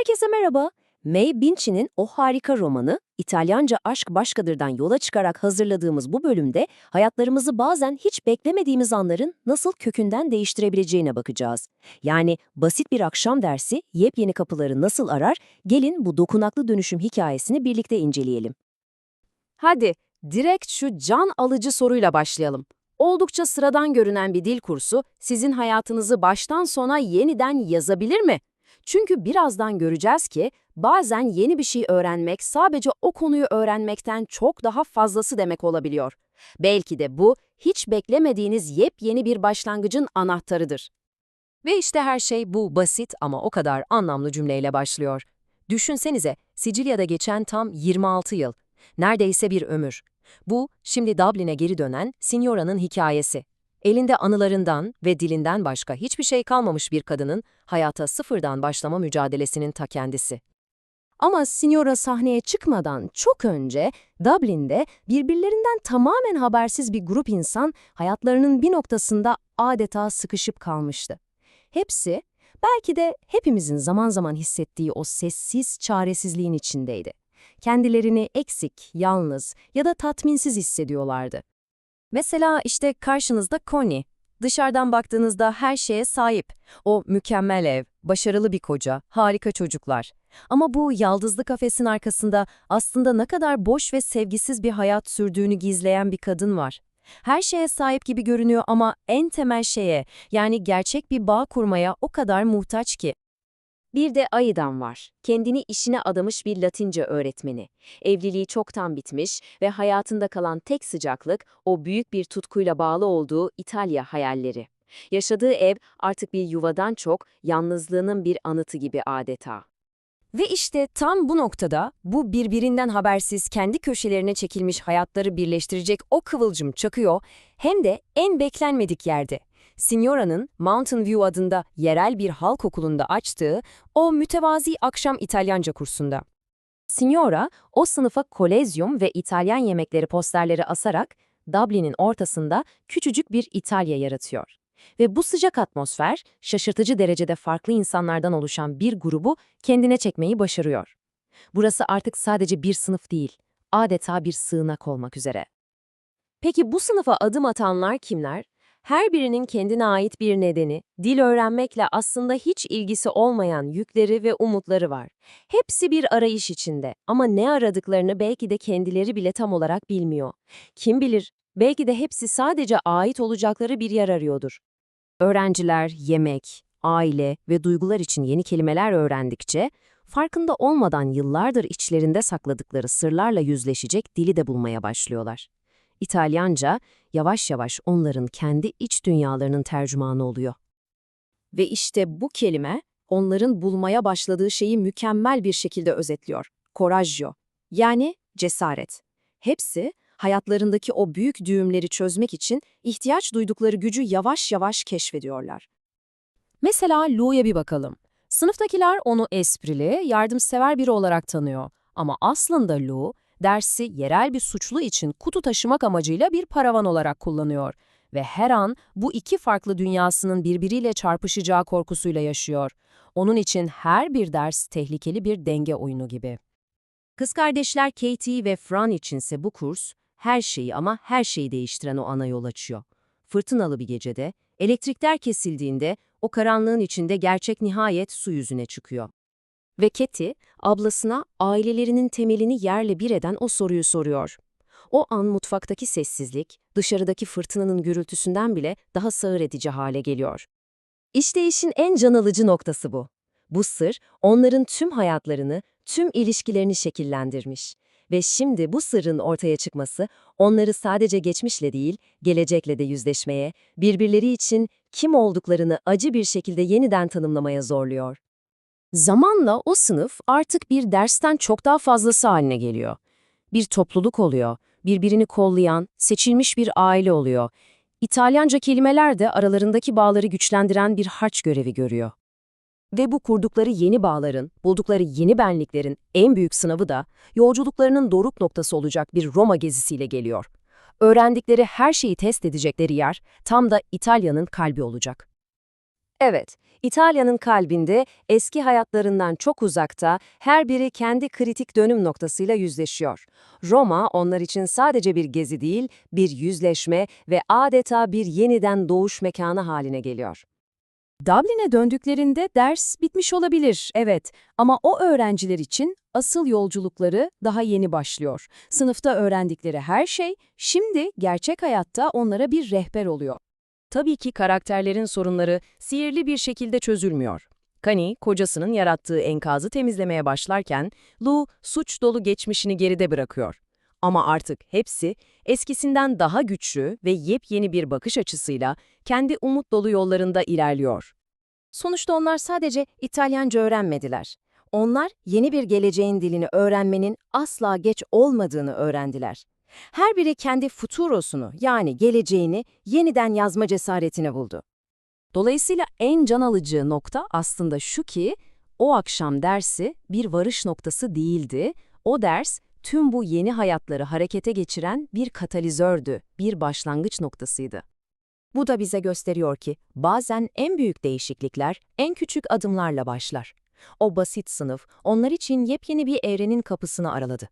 Herkese merhaba. May Binci'nin o harika romanı İtalyanca Aşk Başkadır'dan yola çıkarak hazırladığımız bu bölümde hayatlarımızı bazen hiç beklemediğimiz anların nasıl kökünden değiştirebileceğine bakacağız. Yani basit bir akşam dersi yepyeni kapıları nasıl arar, gelin bu dokunaklı dönüşüm hikayesini birlikte inceleyelim. Hadi direkt şu can alıcı soruyla başlayalım. Oldukça sıradan görünen bir dil kursu sizin hayatınızı baştan sona yeniden yazabilir mi? Çünkü birazdan göreceğiz ki bazen yeni bir şey öğrenmek sadece o konuyu öğrenmekten çok daha fazlası demek olabiliyor. Belki de bu hiç beklemediğiniz yepyeni bir başlangıcın anahtarıdır. Ve işte her şey bu basit ama o kadar anlamlı cümleyle başlıyor. Düşünsenize Sicilya'da geçen tam 26 yıl. Neredeyse bir ömür. Bu, şimdi Dublin'e geri dönen Signora'nın hikayesi. Elinde anılarından ve dilinden başka hiçbir şey kalmamış bir kadının hayata sıfırdan başlama mücadelesinin ta kendisi. Ama Signora sahneye çıkmadan çok önce Dublin'de birbirlerinden tamamen habersiz bir grup insan hayatlarının bir noktasında adeta sıkışıp kalmıştı. Hepsi, belki de hepimizin zaman zaman hissettiği o sessiz çaresizliğin içindeydi. Kendilerini eksik, yalnız ya da tatminsiz hissediyorlardı. Mesela işte karşınızda Connie. Dışarıdan baktığınızda her şeye sahip. O mükemmel ev, başarılı bir koca, harika çocuklar. Ama bu yaldızlı kafesin arkasında aslında ne kadar boş ve sevgisiz bir hayat sürdüğünü gizleyen bir kadın var. Her şeye sahip gibi görünüyor ama en temel şeye, yani gerçek bir bağ kurmaya o kadar muhtaç ki. Bir de Aidan var. Kendini işine adamış bir Latince öğretmeni. Evliliği çoktan bitmiş ve hayatında kalan tek sıcaklık o büyük bir tutkuyla bağlı olduğu İtalya hayalleri. Yaşadığı ev artık bir yuvadan çok yalnızlığının bir anıtı gibi adeta. Ve işte tam bu noktada bu birbirinden habersiz kendi köşelerine çekilmiş hayatları birleştirecek o kıvılcım çakıyor hem de en beklenmedik yerde. Signora'nın Mountain View adında yerel bir halk okulunda açtığı o mütevazi akşam İtalyanca kursunda. Signora, o sınıfa kolezyum ve İtalyan yemekleri posterleri asarak Dublin'in ortasında küçücük bir İtalya yaratıyor. Ve bu sıcak atmosfer, şaşırtıcı derecede farklı insanlardan oluşan bir grubu kendine çekmeyi başarıyor. Burası artık sadece bir sınıf değil, adeta bir sığınak olmak üzere. Peki bu sınıfa adım atanlar kimler? Her birinin kendine ait bir nedeni, dil öğrenmekle aslında hiç ilgisi olmayan yükleri ve umutları var. Hepsi bir arayış içinde ama ne aradıklarını belki de kendileri bile tam olarak bilmiyor. Kim bilir, belki de hepsi sadece ait olacakları bir yer arıyordur. Öğrenciler, yemek, aile ve duygular için yeni kelimeler öğrendikçe, farkında olmadan yıllardır içlerinde sakladıkları sırlarla yüzleşecek dili de bulmaya başlıyorlar. İtalyanca yavaş yavaş onların kendi iç dünyalarının tercümanı oluyor. Ve işte bu kelime onların bulmaya başladığı şeyi mükemmel bir şekilde özetliyor. Coraggio, yani cesaret. Hepsi hayatlarındaki o büyük düğümleri çözmek için ihtiyaç duydukları gücü yavaş yavaş keşfediyorlar. Mesela Lou'ya bir bakalım. Sınıftakiler onu esprili, yardımsever biri olarak tanıyor. Ama aslında Lou, dersi yerel bir suçlu için kutu taşımak amacıyla bir paravan olarak kullanıyor ve her an bu iki farklı dünyasının birbiriyle çarpışacağı korkusuyla yaşıyor. Onun için her bir ders tehlikeli bir denge oyunu gibi. Kız kardeşler Katie ve Fran içinse bu kurs her şeyi ama her şeyi değiştiren o ana yol açıyor. Fırtınalı bir gecede, elektrikler kesildiğinde o karanlığın içinde gerçek nihayet su yüzüne çıkıyor. Ve Keti, ablasına ailelerinin temelini yerle bir eden o soruyu soruyor. O an mutfaktaki sessizlik, dışarıdaki fırtınanın gürültüsünden bile daha sağır edici hale geliyor. İşte işin en can alıcı noktası bu. Bu sır, onların tüm hayatlarını, tüm ilişkilerini şekillendirmiş. Ve şimdi bu sırrın ortaya çıkması, onları sadece geçmişle değil, gelecekle de yüzleşmeye, birbirleri için kim olduklarını acı bir şekilde yeniden tanımlamaya zorluyor. Zamanla o sınıf artık bir dersten çok daha fazlası haline geliyor. Bir topluluk oluyor, birbirini kollayan, seçilmiş bir aile oluyor. İtalyanca kelimeler de aralarındaki bağları güçlendiren bir harç görevi görüyor. Ve bu kurdukları yeni bağların, buldukları yeni benliklerin en büyük sınavı da yolculuklarının doruk noktası olacak bir Roma gezisiyle geliyor. Öğrendikleri her şeyi test edecekleri yer tam da İtalya'nın kalbi olacak. Evet, İtalya'nın kalbinde, eski hayatlarından çok uzakta, her biri kendi kritik dönüm noktasıyla yüzleşiyor. Roma onlar için sadece bir gezi değil, bir yüzleşme ve adeta bir yeniden doğuş mekanı haline geliyor. Dublin'e döndüklerinde ders bitmiş olabilir, evet. Ama o öğrenciler için asıl yolculukları daha yeni başlıyor. Sınıfta öğrendikleri her şey şimdi gerçek hayatta onlara bir rehber oluyor. Tabii ki karakterlerin sorunları sihirli bir şekilde çözülmüyor. Kani, kocasının yarattığı enkazı temizlemeye başlarken, Lou, suç dolu geçmişini geride bırakıyor. Ama artık hepsi, eskisinden daha güçlü ve yepyeni bir bakış açısıyla kendi umut dolu yollarında ilerliyor. Sonuçta onlar sadece İtalyanca öğrenmediler. Onlar yeni bir geleceğin dilini öğrenmenin asla geç olmadığını öğrendiler. Her biri kendi futurosunu yani geleceğini yeniden yazma cesaretini buldu. Dolayısıyla en can alıcı nokta aslında şu ki, o akşam dersi bir varış noktası değildi. O ders tüm bu yeni hayatları harekete geçiren bir katalizördü, bir başlangıç noktasıydı. Bu da bize gösteriyor ki bazen en büyük değişiklikler en küçük adımlarla başlar. O basit sınıf onlar için yepyeni bir evrenin kapısını araladı.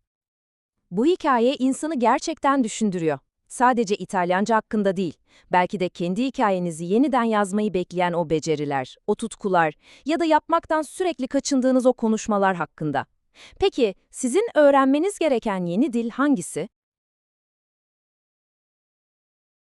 Bu hikaye insanı gerçekten düşündürüyor. Sadece İtalyanca hakkında değil, belki de kendi hikayenizi yeniden yazmayı bekleyen o beceriler, o tutkular ya da yapmaktan sürekli kaçındığınız o konuşmalar hakkında. Peki, sizin öğrenmeniz gereken yeni dil hangisi?